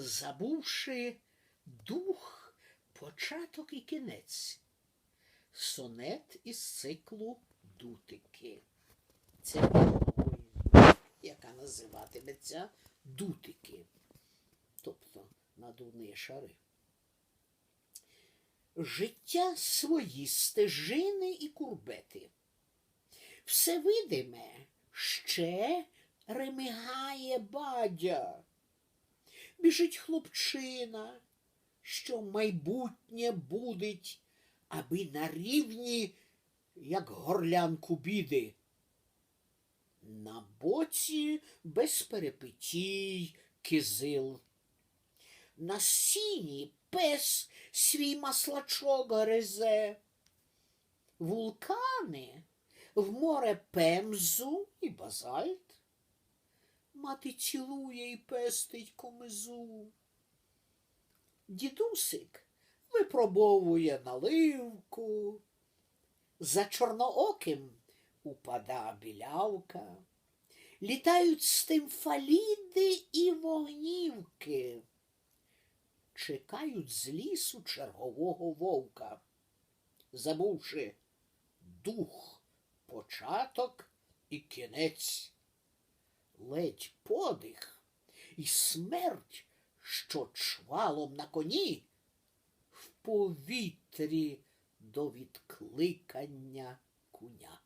забувши дух, початок і кінець. Сонет із циклу Дутики. Це яка називатиметься Дутики, тобто надувні шари. Життя свої стежини і курбети. Все видиме ще ремигає бадя. Біжить хлопчина, що майбутнє будить, аби на рівні, як горлянку біди. На боці без перепитій кизил. На сіні пес свій маслачок гризе. Вулкани в море пемзу і базальт. Мати цілує і пестить комизу. Дідусик випробовує наливку. За чорнооким упада білявка. Літають стимфаліди і вогнівки. Чекають з лісу чергового вовка, забувши дух, початок і кінець, ледь подих і смерть, що чвалом на коні, в повітрі до відкликання куня.